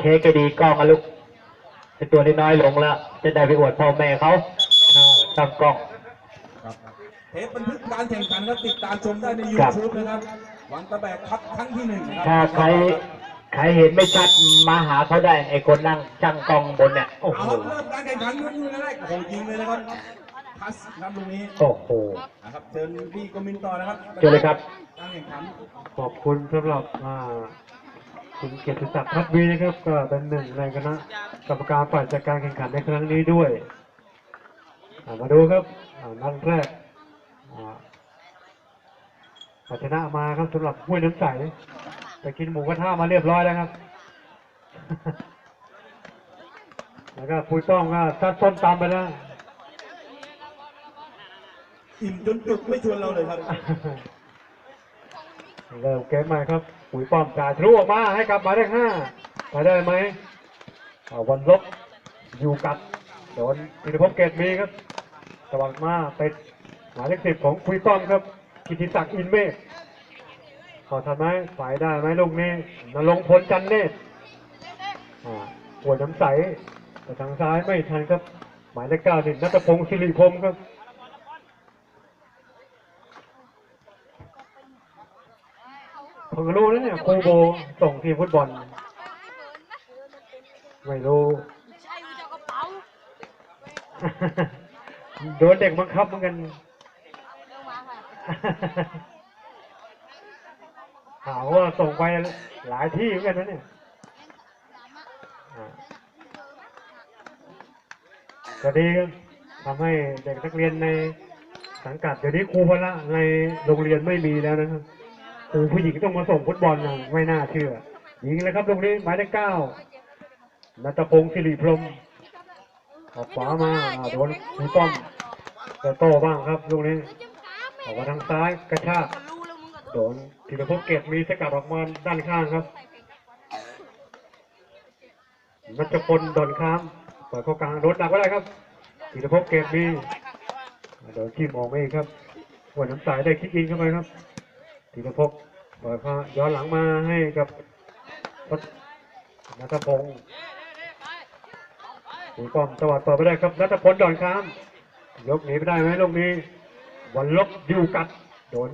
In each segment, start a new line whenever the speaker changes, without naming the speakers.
เค้กก็ดีกล้องอะลูกเป็นตัวน้อยๆลงแล้ว จะได้ไปอวดพ่อแม่เขาตั้งกล้อง
เทปบันทึกการแข่งขันครับติดตามชมได้ใน
ครับ
นะครับหวังตะแบกคัดครั้งที่หนึ่งครั
ถ้าใครใครเห็นไม่ชัดมาหาเขาได้ไอ้คนนั่งช่างกล้องบนเนี่ยโอ้โห
ครับเริ่มการแข่งขันครับนี่แรกโอ้โหยิงเลยนะครับทัสครับตรงนี้
โอ้โห
นะครับเชิญพี่กมินต่อนะครับ
เชิญเลยครับ
การแข่งขัน
ขอบคุณสำหรับอ่า คุณเกียรติศักดิ์พัฒวีนะครับก็เป็นหนึ่งในคณะกรรมการฝ่ายจัดการแข่งขันในครั้งนี้ด้วยมาดูครับนัดแรกอ่าเอาชนะมาครับสำหรับห้วยน้ำใสไปกินหมูกระทะมาเรียบร้อยแล้วครับ แล้วก็ปุยป้องก็ซัดส้มตำไปแล้ว
อิ่มจนจุกไม่ชวนเราเลยครับ
เริ่มเกมใหม่ครับปุ๋ยป้อมจ่ายทะลุออกมาให้กับหมายเลขห้าไปได้ไหมอ่าวันลบอยู่กัดโดนธีรภพเกตมีครับสวัสดมาเป็นหมายเลขสิบของคุยป้อมครับกิติศักดิ์อินเมฆขอทันไหมฝ่ายได้ไหมลูกนี้นรงพลจันเนตรอ่าหัวน้ำใสแต่ทางซ้ายไม่ทันครับ หมายเลขเก้านี่นัทพงศ์สิริพรหมครับ พิ่งรู้แล้วเนี่ยครูโบส่งทีมฟุตบอลไม่รู้
ใช่กูจะเอากระเป๋า
โดนเด็กบังคับเหมือนกัน
เรื่องมาค่ะ
ถามว่าส่งไปหลายที่เหมือนกันนะเนี่ยอ่าก็ดีครับทำให้เด็กนักเรียนในสังกัดเดี๋ยวนี้ครูพละในโรงเรียนไม่มีแล้วนะครับ ครูผู้หญิงต้องมาส่งฟุตบอลนะไม่น่าเชื่อยิงเลยครับตรงนี้หมายเลขเก้านัตพงศ์สิริพรมออกขวามาโดนคุป้อมจะโตบ้างครับลูกนี้ออกมาทางซ้ายกระชากโดนธีรภพเกตมีสกัดออกมาด้านข้างครับนัชพลดอนค้ามเปิดเข้ากลางรถหนักไว้ได้ครับธีรภพเกตมีโดนที่มองไม่ครับหัวน้ำสายได้คิกอินเข้าไปครับ ธีรภพเปิดเข้าย้อนหลังมาให้กับนัทพงศ์หูป้อมสวัสดต่อไปได้ครับนัทพลดอนค้าม ยกหนีไปได้ไหมลูกนี้วันลบอยู่กัดโดน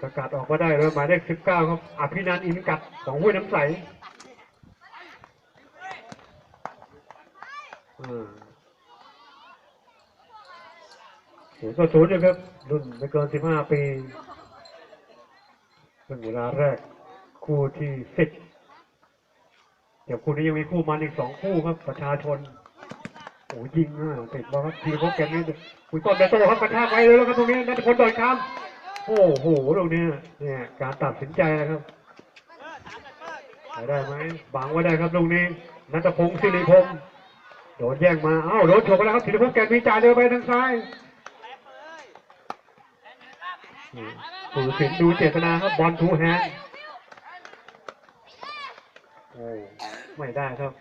สกัดออกมาได้เลยหมายเลขสิบเก้าครับอภินันอินกัดของห้วยน้ำใสศูนย์ต่อศูนย์นะครับ รุ่นไม่เกินสิบห้าปี เป็นเวลาแรกคู่ที่สิบเดี๋ยวคู่นี้ยังมีคู่มันอีกสองคู่ครับประชาชนโอ้ยิงอะติดบอลครับทีมพวกแกนี่คุยต้นเดโต้ครับกระชากไปเลยแล้วครับตรงนี้นัทพลโดนค้ำโอ้โหตรงนี้เนี่ยการตัดสินใจนะครับไปได้ไหมบังไว้ได้ครับตรงนี้นัทพงศ์สิริพงศ์โดนแย่งมาเอ้าโดนฉกไปแล้วครับสิริพงศ์แกนมีจ่ายเร็วไปทางซ้ายนี่ ผู้ตัดสินดูเจตนาครับบอลทูแฮนด์โอ้ไม่ได้ครับ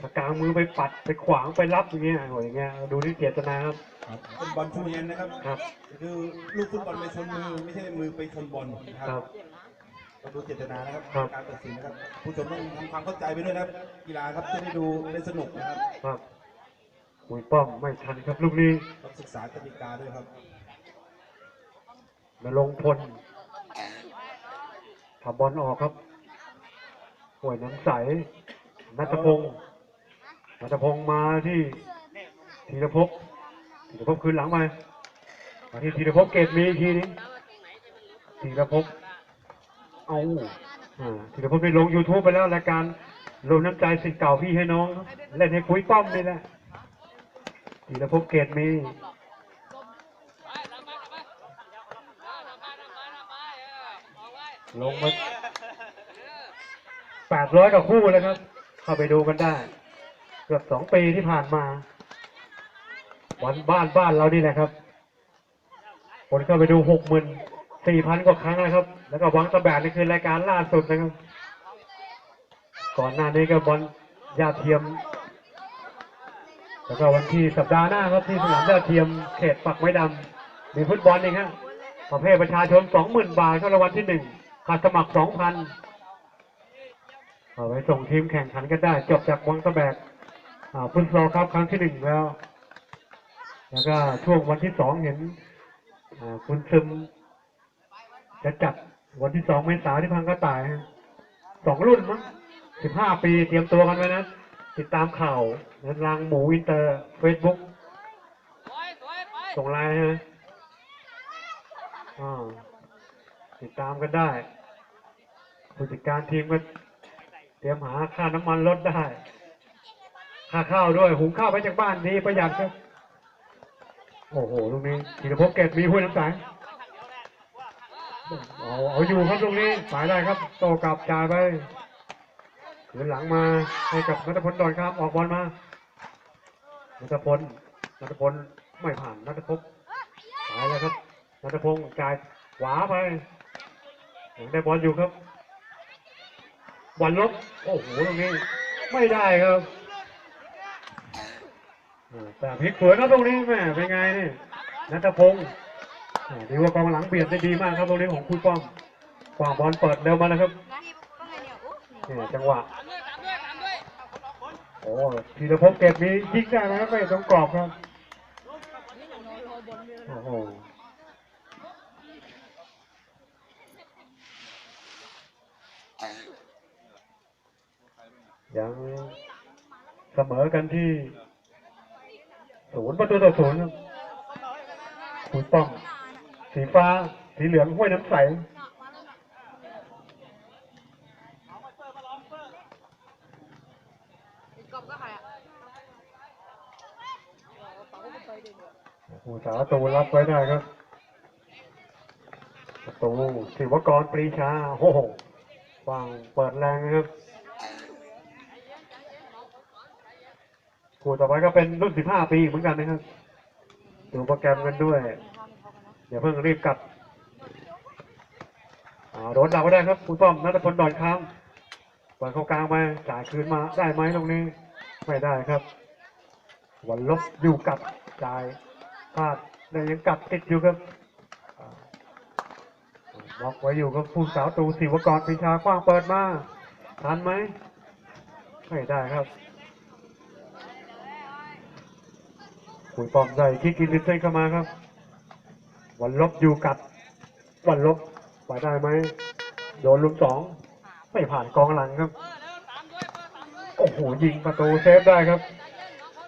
ถ้ากลางมือไปปัดไปขวางไปรับอย่างเงี้ยโอ้ยอย่างเงี้ยดูที่เจตนาครับ
ครับเป็นบอลชูเย็นนะครับ
ครับ
คือลูกฟุตบอลไปชนมือไม่ใช่มือไปชนบอลนะค
ครั
รับ บ ต้องดูเจตนานะครับ
ครับ
การตัดสินนะครับ ผู้ชมต้องทำความเข้าใจไปด้วยนะครับ กีฬาครับจะได้ดูได้สนุกนะครับ
ครับคุยป้อมไม่ทันครับลูกนี้
ต้องศึกษากติกาด้วยครับ
นลงพลทำบอลออกครับห่วยน้ำใสนัทพงศ์นัทพงศ์มาที่ธีรภพธีรภพคืนหลังมามาที่ธีรภพเกตมีอีกทีนี้ธีรภพเอาธีรภพได้ลง YouTube ไปแล้วรายการรวมน้ำใจสิทธิ์เก่าพี่ให้น้อง เล่นให้คุยป้อมนี่แหละธีรภพเกตมี ลงมาแปดร้อยกว่าคู่เลยครับ เข้าไปดูกันได้ เกือบสองปีที่ผ่านมาวันบ้านบ้านเรานี่แหละครับคนเข้าไปดูหกหมื่นสี่พันกว่าครั้งนะครับ แล้วก็วังตะแบกนี่คือรายการล่าสุดนะครับ ก่อนหน้านี้ก็บอลยาเทียม แล้วก็วันที่สัปดาห์หน้าครับที่สนามยาเทียมเขตปักไม้ดำมีฟุตบอลเองครับประเภทประชาชนสองหมื่นบาทก็รางวัลที่หนึ่ง ขาดสมัครสองพันเอาไว้ส่งทีมแข่งขันกันได้ จบจากวังตะแบกอ่าฟุตซอลครับครั้งที่หนึ่งแล้ว แล้วก็ช่วงวันที่สองเห็นอ่าคุณซึมจะจัดวันที่สองเมษาที่พังกระต่ายฮะสองรุ่นมั้งสิบห้าปีเตรียมตัวกันไว้นะ ติดตามข่าวในรางหมูอินเตอร์เฟซบุ๊กส่งไลน์ฮะอ่าติดตามกันได้ ผู้จัดการทีมก็เตรียมหาค่าน้ำมันลดได้ ค่าข้าวด้วย หุงข้าวไปจากบ้านดีประหยัดครับโอ้โหลูกนี้ธีรภพเกตมีห้วยน้ำใสเอาเอาอยู่ครับลูกนี้สายได้ครับ โตกลับจ่ายไปขืนหลังมาให้กับนัทพลดอนครับ ออกบอลมานัทพลนัทพลไม่ผ่านนัทพลสายแล้วครับนัทพงศ์จ่ายขวาไปยังได้บอลอยู่ครับ บอลลบ โอ้โหตรงนี้ ไม่ได้ครับอ่าแต่พลิกสวยครับตรงนี้แม่เป็นไงนี่นัทพงศ์อ่าดีว่ากองหลังเบียดได้ดีมากครับตรงนี้ของคุยป้อมกวางบอลเปิดเร็วมาแล้วครับ
เนี่ย
จังหวะโอ้ธีรภพเก็บมียิงได้ไหมครับไม่ต้องกรอบครับโอ้โห ยังเสมอกันที่ศูนย์ประตูต่อศูนย์คุณป้องสีฟ้า สีเหลืองห้วยน้ำใสผู้สาประตูรับไว้ได้ครับประตูศิวกรปรีชาโอ้โหวางเปิดแรงนะครับ คู่ต่อไปก็เป็นรุ่น 15 ปีเหมือนกันนะครับ ดูโปรแกรมกันด้วยอย่าเพิ่งรีบกลับโดนดักไว้ได้ครับคุณป้อมนัทพลดอนค้างปล่อยเข้ากลางไปจ่ายคืนมาได้ไหมตรงนี้ ไม่ได้ครับวันลบอยู่กับจ่ายพลาดแต่ยังกลับติดอยู่ครับบล็อกไว้อยู่กับผู้สาวตูศิวกรปิชากว้างเปิดมาทันไหมไม่ได้ครับ คุยปอมใส่ที่กินลิเซนเข้ามาครับ วันลบอยู่กับ วันลบไปได้ไหมโดนลุมสองไม่ผ่านกองหลังครับ โอ้โหยิงประตูเซฟได้ครับ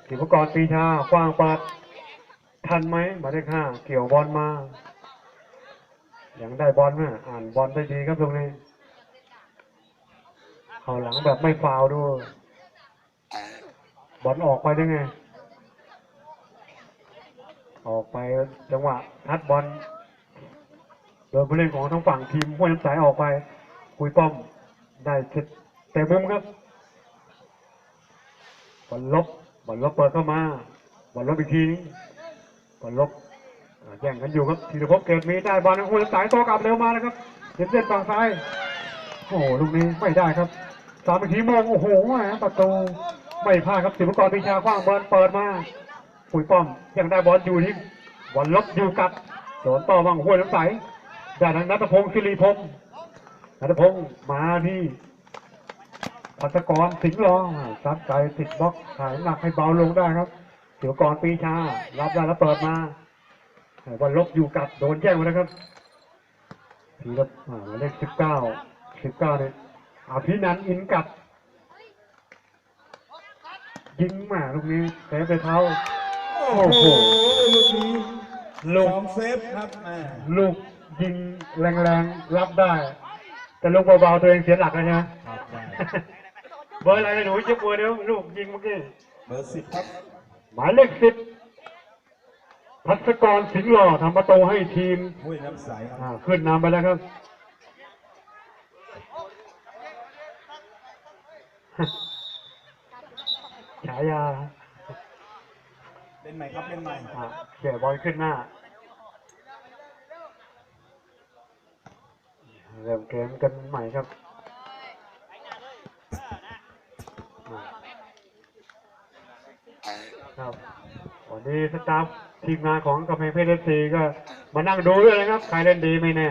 ศิวกรปีชาคว้างปัดทันไหมหมายเลขห้าเกี่ยวบอลมายังได้บอลไหมอ่านบอลได้ดีครับตรงนี้เขาหลังแบบไม่ฟาวด้วยบอลออกไปได้ไง ออกไปจังหวะทัดบอลโดนผู้เล่นของทางฝั่งทีมห้วยน้ำใสออกไป คุยป้อมได้เต็มเตะมุมครับบอลลบบอลลบเปิดเข้ามาบอลลบอีกทีบอลลบอ่าแย่งกันอยู่ครับธีรภพเกตมีได้บอลนะโอ้ยสายตัวกลับเร็วมาแล้วครับเส้นเส้นฝั่งซ้ายโอ้โหลูกนี้ไม่ได้ครับสามอีกทีมองโอ้โหประตูไม่พลาดครับศิวกรปิชาคว้างบอลเปิดมา คุยป้อมยังได้บอลอยู่ที่บอลลบอยู่กับโดนต่อบังห้วยน้ำใสด้านนั้นนัทพงศ์ศิริพงศ์นัทพงศ์มาที่พัศกรสิงห์รองซัดไกลติดบล็อกถ่ายหนักให้เบาลงได้ครับเดี๋ยวก่อนปีชา รับได้แล้วเปิดมาวันลบอยู่กับโดนแย่งไปนะครับทีละอ่าหมายเลขสิบเก้าสิบเก้าเนี่ยอภินันอินกับ ยิงมาลูกนี้เซฟไปเท้า
โอ้
โอ้
โห
โห
ลูกนี้
ลูก
สองเซฟครับแม่
ลูกยิงแรงๆ รับได้ แต่ลูกเบาๆ ตัวเองเสียหลักแล้วใช่ไหม
ครับได้
เบอร์อะไรนะหนูยกมือเดียวลูกยิงเมื่อกี้
เบอร์สิบครับ
หมายเลขสิบพัศกรสิงห์หล่อทำประตูให้ทีม
ห้วยน้ำใสครับ
อ่าขึ้นนำไปแล้วครับ ฉายา
เล่นใหม่ครับเล่นใหม่
อ่าเขี่ยบอลขึ้นหน้า เริ่มเกมกันใหม่ครับอ่าครับวันนี้สตาฟทีมงานของกำแพงเพชรเอฟซีก็มานั่งดูด้วยนะครับ ใครเล่นดีไม่แน่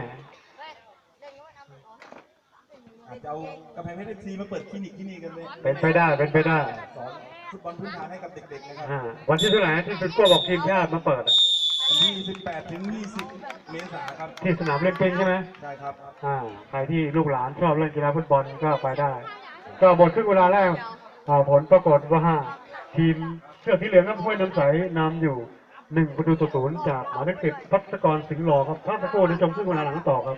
อาจจะเอากำแพงเพชรเอฟซีมาเปิดคลินิกที่นี่กันเลย
เป็นไปได้เป็นไปได้
สอน ฟุตบอลพื้นฐานให้กับเด็กๆนะครับ
อ่าวันที่เท่าไหร่ที่เป็นกล้วยบอกทีมชาติมาเปิดอะ
วันที่ 18 ถึง 20 เมษายนครับ
ที่สนามเล่นปิงใช่ไหม
ใช่ครับ
อ่าใครที่ลูกหลานชอบเล่นกีฬาฟุตบอลก็ไปได้ ก็หมดครึ่งเวลาแรกอ่าผลปรากฏว่าทีมเสื้อสีเหลืองน้ำห้วยน้ำใสนำอยู่หนึ่งประตูต่อศูนย์จากหมายเลขสิบพัศกรสิงห์หล่อครับพักสักครู่เดี๋ยวชมครึ่งเวลาหลังต่อครับ